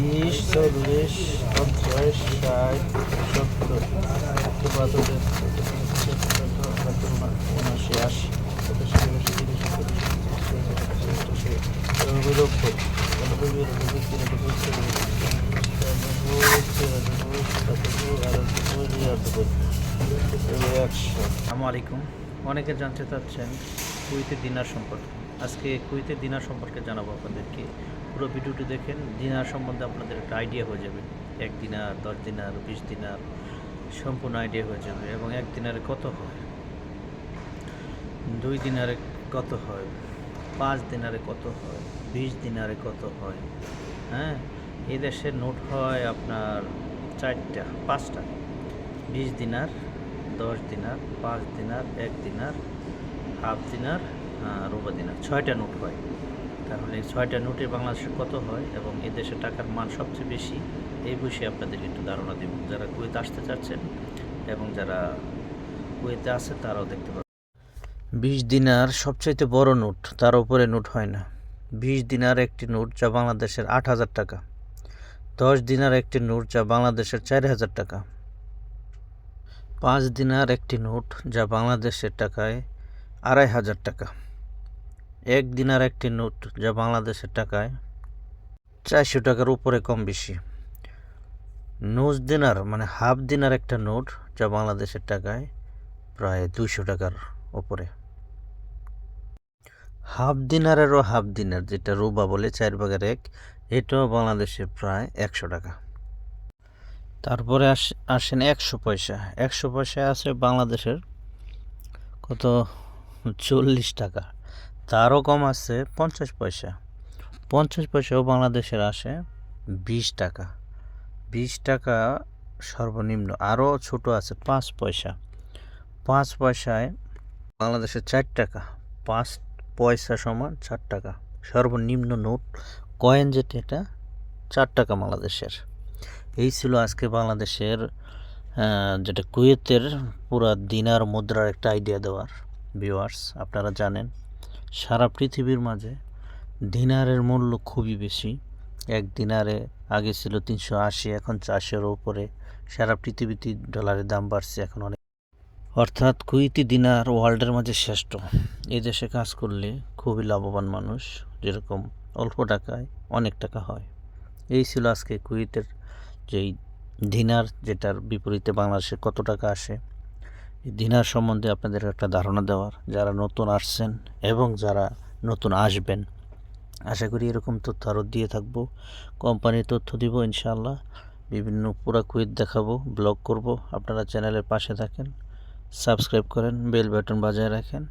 বিশ চল্লিশ পঞ্চাশ ষাট সত্তর তিরাশি আসসালামু আলাইকুম অনেকে জানতে চাচ্ছেন কুইতের দিনার সম্পর্কে আজকে কুইতের দিনার সম্পর্কে জানাব আপনাদেরকে। পুরো ভিডিওটি দেখেন, দিনার সম্বন্ধে আপনাদের একটা আইডিয়া হয়ে যাবে। এক দিনার, দশ দিনার, বিশ দিনার, সম্পূর্ণ আইডিয়া হয়ে যাবে এবং এক দিনারে কত হয়? দুই দিনারে কত হয়? পাঁচ দিনারে কত হয়? বিশ দিনারে কত হয়? হ্যাঁ? এই দেশের নোট হয় আপনার চারটা, পাঁচটা। বিশ দিনার, দশ দিনার, পাঁচ দিনার, এক দিনার, হাফ দিনার রোবা দিনার ছয়টা নোট হয়। তাহলে ছয়টা নোটে বাংলাদেশে কত হয় এবং এ দেশে টাকার মান সবচেয়ে বেশি, এই বিষয়ে আপনাদেরকে একটু ধারণা দেব। যারা কুয়েতে আসতে চাচ্ছেন এবং যারা কুয়েতে আছে, তারাও দেখতে পাবেন। বিশ দিনার সবচাইতে বড় নোট, তার উপরে নোট হয় না। বিশ দিনার একটি নোট যা বাংলাদেশের আট হাজার টাকা। দশ দিনার একটি নোট যা বাংলাদেশের চার হাজার টাকা। পাঁচ দিনার একটি নোট যা বাংলাদেশের টাকায় আড়াই হাজার টাকা। এক দিনার একটি নোট যা বাংলাদেশের টাকায় চারশো টাকার উপরে কম বেশি। নোজ দিনার মানে হাফ দিনার একটা নোট যা বাংলাদেশের টাকায় প্রায় দুইশো টাকার উপরে। হাফ দিনারেরও হাফ দিনার, যেটা রুবা বলে, চার ভাগের এক, এটাও বাংলাদেশে প্রায় একশো টাকা। তারপরে আস, আসেন একশো পয়সা। একশো পয়সা আছে বাংলাদেশের কত? চল্লিশ টাকা। তারও কম আছে পঞ্চাশ পয়সা। পঞ্চাশ পয়সাও বাংলাদেশের আসে বিশ টাকা। বিশ টাকা সর্বনিম্ন, আরও ছোট আছে পাঁচ পয়সা। পাঁচ পয়সায় বাংলাদেশের চার টাকা, পাঁচ পয়সা সমান চার টাকা। সর্বনিম্ন নোট কয়েন যেটা, এটা চার টাকা বাংলাদেশের। এই ছিল আজকে বাংলাদেশের যেটা কুয়েতের পুরা দিনার মুদ্রার একটা আইডিয়া দেওয়ার ভিউয়ার্স আপনারা জানেন। সারা পৃথিবীর মাঝে দিনারের মূল্য খুবই বেশি। এক দিনারে আগে ছিল তিনশো আশি, এখন চারশোর ওপরে সারা পৃথিবীতে ডলারের দাম বাড়ছে, এখন অনেক। অর্থাৎ কুইতি দিনার ওয়ার্ল্ডের মাঝে শ্রেষ্ঠ। এই দেশে কাজ করলে খুবই লাভবান মানুষ, যেরকম অল্প টাকায় অনেক টাকা হয়। এই ছিল আজকে কুইতের যেই দিনার যেটার বিপরীতে বাংলাদেশে কত টাকা আসে। দিনার সম্বন্ধে আপনাদের একটা ধারণা দেওয়ার, যারা নতুন আসছেন এবং যারা নতুন আসবেন, আশা করি এরকম তথ্য আরও দিয়ে থাকব। কোম্পানির তথ্য দিব ইনশাল্লাহ বিভিন্ন পুরা কুইদ দেখাবো, ব্লগ করব। আপনারা চ্যানেলের পাশে থাকেন, সাবস্ক্রাইব করেন, বেল বাটন বাজায় রাখেন।